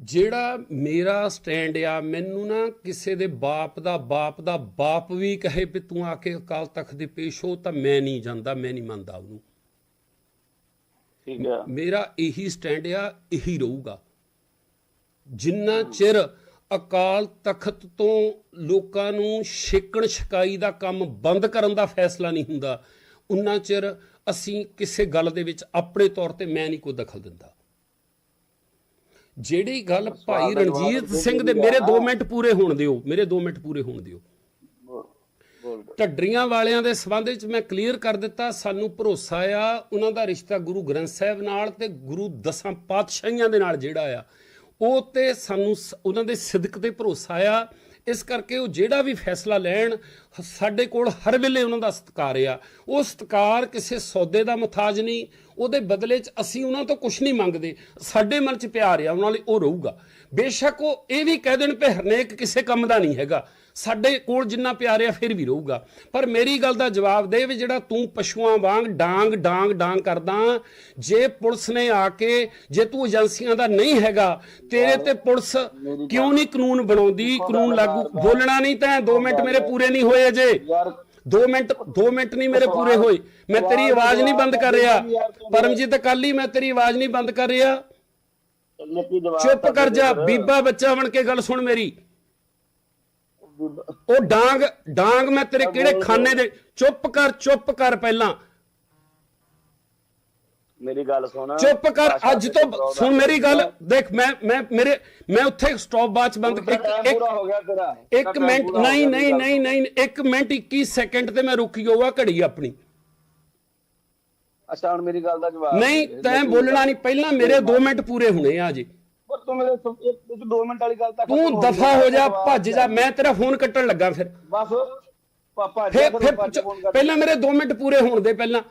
ਜਿਹੜਾ ਮੇਰਾ ਸਟੈਂਡ ਆ ਮੈਨੂੰ ਨਾ ਕਿਸੇ ਦੇ ਬਾਪ ਦਾ ਬਾਪ ਦਾ ਬਾਪ ਵੀ ਕਹੇ ਵੀ ਤੂੰ ਆ ਕੇ ਅਕਾਲ ਤਖਤ ਦੇ ਪੇਸ਼ ਹੋ ਤਾਂ ਮੈਂ ਨਹੀਂ ਜਾਂਦਾ ਮੈਂ ਨਹੀਂ ਮੰਨਦਾ ਉਹਨੂੰ। ਠੀਕ ਮੇਰਾ ਇਹੀ ਸਟੈਂਡ ਆ ਇਹੀ ਰਹੂਗਾ। ਜਿੰਨਾ ਚਿਰ ਅਕਾਲ ਤਖਤ ਤੋਂ ਲੋਕਾਂ ਨੂੰ ਛੇਕਣ ਛਕਾਈ ਦਾ ਕੰਮ ਬੰਦ ਕਰਨ ਦਾ ਫੈਸਲਾ ਨਹੀਂ ਹੁੰਦਾ ਉਨਾ ਚਿਰ ਅਸੀਂ ਕਿਸੇ ਗੱਲ ਦੇ ਵਿੱਚ ਆਪਣੇ ਤੌਰ ਤੇ ਮੈਂ ਨਹੀਂ ਕੋਈ ਦਖਲ ਦਿੰਦਾ। ਜਿਹੜੀ ਗੱਲ ਭਾਈ ਰਣਜੀਤ ਸਿੰਘ ਦੇ ਮੇਰੇ 2 ਨਾ। ਮਿੰਟ ਪੂਰੇ ਹੋਣ ਦਿਓ ਮੇਰੇ 2 ਮਿੰਟ ਪੂਰੇ ਹੋਣ ਦਿਓ। ਢੱਡਰੀਆਂ ਵਾਲਿਆਂ ਦੇ ਸਬੰਧ ਵਿੱਚ ਮੈਂ ਕਲੀਅਰ ਕਰ ਦਿੱਤਾ ਸਾਨੂੰ ਭਰੋਸਾ ਆ ਉਹਨਾਂ ਦਾ ਰਿਸ਼ਤਾ ਗੁਰੂ ਗ੍ਰੰਥ ਸਾਹਿਬ ਨਾਲ ਤੇ ਗੁਰੂ ਦਸਾਂ ਪਾਤਸ਼ਾਹੀਆਂ ਦੇ ਨਾਲ ਜਿਹੜਾ ਆ ਉਹ ਤੇ ਸਾਨੂੰ ਉਹਨਾਂ ਦੇ ਸਿਦਕ ਤੇ ਭਰੋਸਾ ਆ ਇਸ ਕਰਕੇ ਉਹ ਜਿਹੜਾ ਵੀ ਫੈਸਲਾ ਲੈਣ ਸਾਡੇ ਕੋਲ ਹਰ ਵੇਲੇ ਉਹਨਾਂ ਦਾ ਸਤਿਕਾਰ ਆ। ਉਹ ਸਤਿਕਾਰ ਕਿਸੇ ਸੌਦੇ ਦਾ ਮੁਤਾਜ ਨਹੀਂ, ਉਹਦੇ ਬਦਲੇ 'ਚ ਅਸੀਂ ਉਹਨਾਂ ਤੋਂ ਕੁਝ ਨਹੀਂ ਮੰਗਦੇ। ਸਾਡੇ ਮਨ 'ਚ ਪਿਆਰ ਆ, ਉਹਨਾਂ ਲਈ ਉਹ ਰਹੂਗਾ। ਬੇਸ਼ੱਕ ਉਹ ਇਹ ਵੀ ਕਹਿ ਦੇਣ ਵੀ ਹਰਨੇਕ ਕਿਸੇ ਕੰਮ ਦਾ ਨਹੀਂ ਹੈਗਾ। ਸਾਡੇ ਕੋਲ ਜਿੰਨਾ ਪਿਆਰ ਆ, ਫਿਰ ਵੀ ਰਹੂਗਾ। ਪਰ ਮੇਰੀ ਗੱਲ ਦਾ ਜਵਾਬ ਦੇ ਵੀ ਜਿਹੜਾ ਤੂੰ ਪਸ਼ੂਆਂ ਵਾਂਗ ਡਾਂਗ ਡਾਂਗ ਡਾਂਗ ਕਰਦਾ, ਜੇ ਪੁਲਿਸ ਨੇ ਆ ਕੇ, ਜੇ ਤੂੰ ਏਜੰਸੀਆਂ ਦਾ ਨਹੀਂ ਹੈਗਾ, ਤੇਰੇ ਤੇ ਪੁਲਿਸ ਕਿਉਂ ਨਹੀਂ ਕਾਨੂੰਨ ਬਣਾਉਂਦੀ? ਕਾਨੂੰਨ ਲਾਗੂ ਬੋਲਣਾ ਨਹੀਂ ਤਾਂ 2 ਮਿੰਟ ਮੇਰੇ ਪੂਰੇ ਨਹੀਂ ਹੋਏ ਅਜੇ। ਯਾਰ 2 ਮਿੰਟ 2 ਮਿੰਟ ਨਹੀਂ ਮੇਰੇ ਪੂਰੇ ਹੋਏ। ਮੈਂ ਤੇਰੀ ਆਵਾਜ਼ ਨਹੀਂ ਬੰਦ ਕਰ ਰਿਹਾ। ਪਰਮਜੀਤ ਕੱਲ ਹੀ ਮੈਂ ਤੇਰੀ ਆਵਾਜ਼ ਨਹੀਂ ਬੰਦ ਕਰ ਰਿਹਾ। ਚੁੱਪ ਕਰ ਜਾ। ਬੀਬਾ ਬੱਚਾ ਬਣ ਕੇ ਗੱਲ ਸੁਣ ਮੇਰੀ। ਉਹ ਡਾਂਗ ਡਾਂਗ ਮੈਂ ਤੇਰੇ ਕਿਹੜੇ ਖਾਨੇ ਦੇ ਚੁੱਪ ਕਰ ਚੁੱਪ ਕਰ ਪਹਿਲਾਂ। ਮੇਰੀ ਗੱਲ ਸੁਣ। ਚੁੱਪ ਕਰ ਅੱਜ ਤੋਂ ਸੁਣ ਮੇਰੀ ਗੱਲ। ਦੇਖ ਮੈਂ ਮੈਂ ਮੇਰੇ ਮੈਂ ਉੱਥੇ ਸਟਾਪ ਬਾਚ ਬੰਦ ਇੱਕ ਇੱਕ ਪੂਰਾ ਹੋ ਗਿਆ ਤੇਰਾ। ਇੱਕ ਟਾਈਮ ਮਿੰਟ ਨਹੀਂ ਨਹੀਂ ਨਹੀਂ ਨਹੀਂ ਇੱਕ ਮਿੰਟ 21 ਸੈਕਿੰਡ ਤੇ ਮੈਂ ਰੁਕੀ ਹੋਆ ਘੜੀ ਆਪਣੀ। ਅੱਛਾ ਹੁਣ ਮੇਰੀ ਗੱਲ ਦਾ ਜਵਾਬ ਨਹੀਂ। ਤੈਂ ਬੋਲਣਾ ਨਹੀਂ ਪਹਿਲਾਂ ਮੇਰੇ 2 ਮਿੰਟ ਪੂਰੇ ਹੋਣੇ ਆ ਜੀ ਪਰ ਤੂੰ ਮੇਰੇ ਸ- ਇੱਕ ਇੱਕ 2 ਮਿੰਟ ਵਾਲੀ ਗੱਲ ਤਾਂ ਖਤਮ ਤੂੰ ਦਫਾ ਹੋ ਜਾ ਭੱਜ ਜਾ ਮੈਂ ਤੇਰਾ ਫੋਨ ਕੱਟਣ ਲੱਗਾ ਫਿਰ। ਬਸ ਪਾਪਾ ਫਿਰ ਪਹਿਲਾਂ ਮੇਰੇ 2 ਮਿੰਟ ਪੂਰੇ ਹੋਣ ਦੇ ਪਹਿਲਾਂ।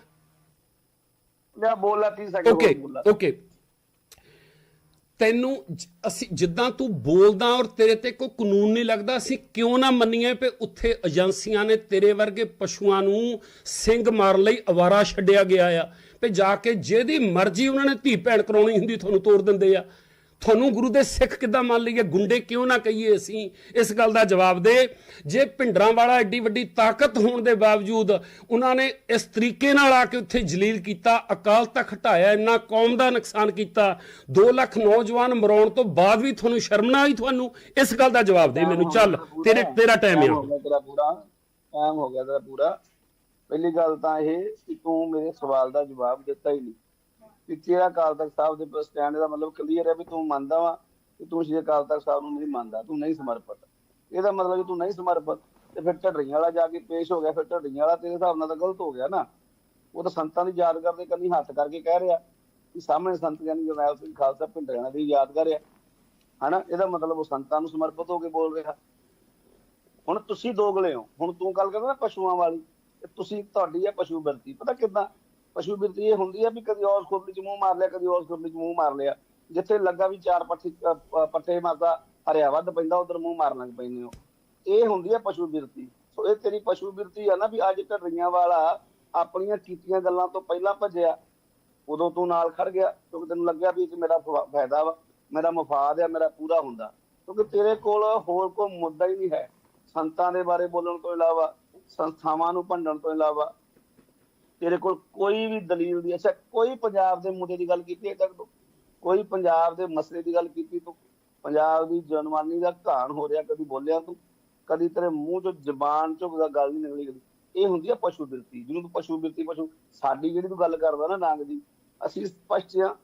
ਲਿਆ ਬੋਲ ਲਾ 30 ਸੈਕਿੰਡ ਓਕੇ ਓਕੇ ਤੈਨੂੰ ਅਸੀਂ ਜਿੱਦਾਂ ਤੂੰ ਬੋਲਦਾ ਔਰ ਤੇਰੇ ਤੇ ਕੋਈ ਕਾਨੂੰਨ ਨਹੀਂ ਲੱਗਦਾ, ਅਸੀਂ ਕਿਉਂ ਨਾ ਮੰਨੀਏ ਕਿ ਉੱਥੇ ਏਜੰਸੀਆਂ ਨੇ ਤੇਰੇ ਵਰਗੇ ਪਸ਼ੂਆਂ ਨੂੰ ਸਿੰਘ ਮਾਰਨ ਲਈ ਅਵਾਰਾ ਛੱਡਿਆ ਗਿਆ ਆ। ਤੇ ਜਾ ਕੇ ਜਿਹਦੀ ਮਰਜ਼ੀ ਉਹਨਾਂ ਨੇ ਧੀ ਭੈਣ ਕਰਾਉਣੀ ਹੁੰਦੀ, ਤੁਹਾਨੂੰ ਤੋੜ ਦਿੰਦੇ ਆ। ਤੁਹਾਨੂੰ ਗੁਰੂ ਦੇ ਸਿੱਖ ਕਿੱਦਾਂ ਮੰਨ ਲਈਏ? ਗੁੰਡੇ ਕਿਉਂ ਨਾ ਕਹੀਏ ਅਸੀਂ? ਇਸ ਗੱਲ ਦਾ ਜਵਾਬ ਦੇ, ਜੇ ਭਿੰਡਰਾਂ ਵਾਲਾ ਐਡੀ ਵੱਡੀ ਤਾਕਤ ਹੋਣ ਦੇ ਬਾਵਜੂਦ ਉਹਨਾਂ ਨੇ ਇਸ ਤਰੀਕੇ ਨਾਲ ਆ ਕੇ ਉੱਥੇ ਜਲੀਲ ਕੀਤਾ, ਅਕਾਲ ਤੱਕ ਹਟਾਇਆ ਇੰਨਾ ਕੌਮ ਦਾ ਨੁਕਸਾਨ ਕੀਤਾ 2 ਲੱਖ ਨੌਜਵਾਨ ਮਰਾਉਣ ਤੋਂ ਬਾਅਦ ਵੀ ਤੁਹਾਨੂੰ ਸ਼ਰਮ ਨਾ ਆਈ ਤੁਹਾਨੂੰ? ਇਸ ਗੱਲ ਦਾ ਜਵਾਬ ਦੇ, ਮੈਨੂੰ ਚੱਲ, ਤੇਰੇ ਤੇਰਾ ਟਾਈਮ ਹੋ ਆ ਗਿਆ ਤੇਰਾ ਪੂਰਾ ਟਾਈਮ ਹੋ ਗਿਆ ਤੇਰਾ ਪੂਰਾ। ਪਹਿਲੀ ਗੱਲ ਤਾਂ ਇਹ ਕਿ ਤੂੰ ਮੇਰੇ ਸਵਾਲ ਦਾ ਜਵਾਬ ਦਿੱਤਾ ਹੀ ਨਹੀਂ। ਕਿ ਤੇਰਾ ਅਕਾਲ ਤਖਤ ਸਾਹਿਬ ਦੇ ਸਟੈਂਡ ਦਾ ਮਤਲਬ ਕਲੀਅਰ ਹੈ ਵੀ ਤੂੰ ਮੰਨਦਾ ਵਾ ਕਿ ਤੂੰ ਸ਼੍ਰੀ ਅਕਾਲ ਤਖਤ ਸਾਹਿਬ ਨੂੰ ਨਹੀਂ ਮੰਨਦਾ, ਤੂੰ ਨਹੀਂ ਸਮਰਪਿਤ। ਇਹਦਾ ਮਤਲਬ ਕਿ ਤੂੰ ਨਹੀਂ ਸਮਰਪਿਤ, ਤੇ ਫਿਰ ਢੱਡਰੀਆਂ ਵਾਲਾ ਜਾ ਕੇ ਪੇਸ਼ ਹੋ ਗਿਆ, ਫਿਰ ਢੱਡਰੀਆਂ ਵਾਲਾ ਤੇਰੇ ਹਿਸਾਬ ਨਾਲ ਤਾਂ ਗਲਤ ਹੋ ਗਿਆ ਨਾ। ਉਹ ਤਾਂ ਸੰਤਾਂ ਦੀ ਯਾਦ ਕਰਦੇ ਕੰਨੀ ਹੱਥ ਕਰਕੇ ਕਹਿ ਰਿਹਾ ਕਿ ਸਾਹਮਣੇ ਸੰਤ ਗਿਆਨੀ ਜਰਨੈਲ ਸਿੰਘ ਖਾਲਸਾ ਭਿੰਡਰਾਂ ਦੀ ਯਾਦਗਾਰ ਕਰ ਹਨਾ? ਇਹਦਾ ਮਤਲਬ ਉਹ ਸੰਤਾਂ ਨੂੰ ਸਮਰਪਿਤ ਹੋ ਕੇ ਬੋਲ ਰਿਹਾ। ਹੁਣ ਤੁਸੀਂ ਦੋਗਲੇ ਹੋ। ਹੁਣ ਤੂੰ ਗੱਲ ਕਰਦਾ ਨਾ ਪਸ਼ੂਆਂ ਵਾਲੀ, ਤੇ ਤੁਸੀਂ, ਤੁਹਾਡੀ ਹੈ ਪਸ਼ੂ ਬਿਰਤੀ ਪਤਾ ਕਿਦਾਂ? ਪਸ਼ੂ ਬਿਰਤੀ ਇਹ ਹੁੰਦੀ ਹੈ ਵੀ ਕਦੀ ਉਸ ਖੁਰਲੀ ਚ ਮੂੰਹ ਮਾਰ ਲਿਆ ਕਦੀ ਉਸ ਖੁਰਲੀ ਚ ਮੂੰਹ ਮਾਰ ਲਿਆ। ਜਿੱਥੇ ਲੱਗਾ ਵੀ ਚਾਰ ਪੱਠੇ ਅ, ਪੱਠੇ ਮਾਰਦਾ ਹਰਿਆ ਵੱਧ ਪੈਂਦਾ ਉਧਰ ਮੂੰਹ ਮਾਰਨ ਲੱਗ ਪੈਂਦੇ ਹੋ। ਇਹ ਹੁੰਦੀ ਹੈ ਪਸ਼ੂ ਬਿਰਤੀ। ਸੋ ਇਹ ਤੇਰੀ ਪਸ਼ੂ ਬਿਰਤੀ ਆ ਨਾ ਵੀ ਅੱਜ ਢੱਡਰੀਆਂ ਵਾਲਾ ਆਪਣੀਆਂ ਕੀਤੀਆਂ ਗੱਲਾਂ ਤੋਂ ਪਹਿਲਾਂ ਭੱਜਿਆ ਉਦੋਂ ਤੂੰ ਨਾਲ ਖੜ ਗਿਆ ਕਿਉਂਕਿ ਤੈਨੂੰ ਲੱਗਿਆ ਵੀ ਇਹ 'ਚ ਮੇਰਾ ਫਾਇਦਾ ਵਾ ਮੇਰਾ ਮਫਾਦ ਆ ਮੇਰਾ ਪੂਰਾ ਹੁੰਦਾ। ਕਿਉਂਕਿ ਤੇਰੇ ਕੋਲ ਹੋਰ ਕੋਈ ਮੁੱਦਾ ਹੀ ਨਹੀਂ ਹੈ। ਸੰਤਾਂ ਦੇ ਬਾਰੇ ਬੋਲਣ ਤੋਂ ਇਲਾਵਾ ਸੰਸਥਾਵਾਂ ਨੂੰ ਭੰਡਣ ਤੋਂ ਇਲਾਵਾ ਤੇਰੇ ਕੋਲ ਕੋਈ ਵੀ ਦਲੀਲ ਦੀ, ਅੱਛਾ, ਕੋਈ ਪੰਜਾਬ ਦੇ ਮੁੱਦੇ ਦੀ ਗੱਲ ਕੀਤੀ ਹੈ ਤੱਕ ਤੂੰ? ਕੋਈ ਪੰਜਾਬ ਦੇ ਮਸਲੇ ਦੀ ਗੱਲ ਕੀਤੀ ਤੂੰ? ਪੰਜਾਬ ਦੀ ਜਨਮਾਨੀ ਦਾ ਘਾਣ ਹੋ ਰਿਹਾ, ਕਦੀ ਬੋਲਿਆ ਤੂੰ? ਕਦੀ ਤੇਰੇ ਮੂੰਹ ਚੋਂ ਜ਼ਬਾਨ ਚੋਂ ਗੱਲ ਨਹੀਂ ਨਿਕਲੀ ਕਦੀ? ਇਹ ਹੁੰਦੀ ਹੈ ਪਸ਼ੂ ਬਿਰਤੀ, ਜਿਹਨੂੰ ਤੂੰ ਪਸ਼ੂ ਬਿਰਤੀ, ਪਸ਼ੂ, ਸਾਡੀ ਜਿਹੜੀ ਤੂੰ ਗੱਲ ਕਰਦਾ ਨਾ ਨਾਂਗ ਦੀ ਅਸੀਂ ਸਪਸ਼ਟ ਆ,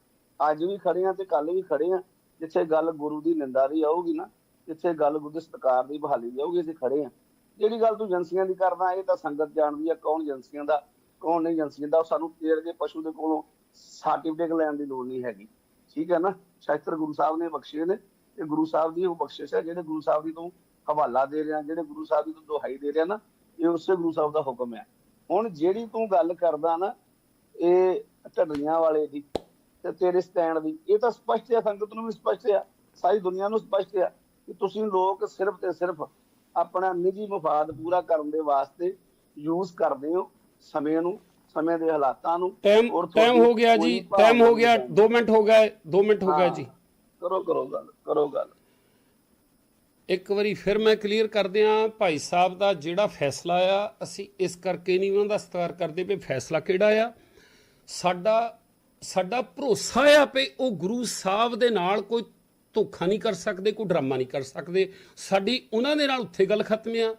ਅੱਜ ਵੀ ਖੜੇ ਆ ਤੇ ਕੱਲ ਵੀ ਖੜੇ ਆ, ਜਿੱਥੇ ਗੱਲ ਗੁਰੂ ਦੀ ਨਿੰਦਾ ਦੀ ਆਊਗੀ ਨਾ, ਜਿੱਥੇ ਗੱਲ ਗੁਰੂ ਦੇ ਸਤਿਕਾਰ ਦੀ ਬਹਾਲੀ ਦੀ ਆਊਗੀ, ਅਸੀਂ ਖੜੇ ਆ। ਜਿਹੜੀ ਗੱਲ ਤੂੰ ਏਜੰਸੀਆਂ ਦੀ ਕਰਦਾ, ਇਹ ਤਾਂ ਸੰਗਤ ਜਾਣਦੀ ਆ ਕੌਣ ਏਜੰਸੀਆਂ ਦਾ ਕੌਣ ਏਜੰਸੀ ਏਜੰਸੀਆਂ ਦਾ ਸਾਨੂੰ ਤੇਰੇ ਦੇ ਪਸ਼ੂ ਦੇ ਕੋਲੋਂ ਸਰਟੀਫਿਕੇਟ ਲੈਣ ਦੀ ਲੋੜ ਨਹੀਂ ਹੈਗੀ। ਠੀਕ ਹੈ ਨਾ? ਸ਼ਾਸਤਰ ਗੁਰੂ ਸਾਹਿਬ ਨੇ ਬਖਸ਼ੇ ਨੇ ਤੇ ਗੁਰੂ ਸਾਹਿਬ ਦੀ ਉਹ ਬਖਸ਼ਿਸ਼ ਹੈ, ਜਿਹੜੇ ਗੁਰੂ ਸਾਹਿਬ ਦੀ ਤੂੰ ਹਵਾਲਾ ਦੇ ਰਿਹਾ, ਜਿਹੜੇ ਗੁਰੂ ਸਾਹਿਬ ਦੀ ਤੂੰ ਦੁਹਾਈ ਦੇ ਰਿਹਾ ਨਾ, ਇਹ ਉਸੇ ਗੁਰੂ ਸਾਹਿਬ ਦਾ ਹੁਕਮ ਹੈ। ਹੁਣ ਜਿਹੜੀ ਤੂੰ ਗੱਲ ਕਰਦਾ ਨਾ, ਇਹ ਢੱਡਰੀਆਂ ਵਾਲੇ ਦੀ ਤੇ ਤੇਰੇ ਸਟੈਂਡ ਦੀ, ਇਹ ਤਾਂ ਸਪਸ਼ਟ ਹੈ, ਸੰਗਤ ਨੂੰ ਵੀ ਸਪਸ਼ਟ ਹੈ, ਸਾਰੀ ਦੁਨੀਆ ਨੂੰ ਸਪਸ਼ਟ ਹੈ ਕਿ ਤੁਸੀਂ ਲੋਕ ਸਿਰਫ ਤੇ ਸਿਰਫ ਆਪਣਾ ਨਿੱਜੀ ਮਫਾਦ ਪੂਰਾ ਕਰਨ ਦੇ ਵਾਸਤੇ ਯੂਜ਼ ਕਰਦੇ ਹੋ। ਸਮੇਂ ਨੂੰ ਸਮੇਂ ਦੇ ਹਾਲਾਤਾਂ ਨੂੰ ਟਾਈਮ ਟਾਈਮ ਹੋ ਗਿਆ ਜੀ ਟਾਈਮ ਹੋ ਗਿਆ ਨਹੀਂ 2 ਮਿੰਟ ਹੋ ਗਏ 2 ਮਿੰਟ ਹੋ ਗਏ। ਜੀ। ਕਰੋ ਕਰੋ ਗੱਲ ਕਰੋ ਗੱਲ। ਇੱਕ ਵਾਰੀ ਫਿਰ ਮੈਂ ਕਲੀਅਰ ਕਰ ਦਿਆਂ ਭਾਈ ਸਾਹਿਬ ਦਾ ਜਿਹੜਾ ਫੈਸਲਾ ਆ ਅਸੀਂ ਇਸ ਕਰਕੇ ਨਹੀਂ ਉਹਨਾਂ ਦਾ ਸਤਿਕਾਰ ਕਰਦੇ ਵੀ ਫੈਸਲਾ ਕਿਹੜਾ ਆ। ਸਾਡਾ ਸਾਡਾ ਭਰੋਸਾ ਆ ਵੀ ਉਹ ਗੁਰੂ ਸਾਹਿਬ ਦੇ ਨਾਲ ਕੋਈ ਧੋਖਾ ਨਹੀਂ ਕਰ ਸਕਦੇ ਕੋਈ ਡਰਾਮਾ ਨਹੀਂ ਕਰ ਸਕਦੇ। ਸਾਡੀ ਉਹਨਾਂ ਦੇ ਨਾਲ ਉੱਥੇ ਗੱਲ ਖਤਮ ਆ।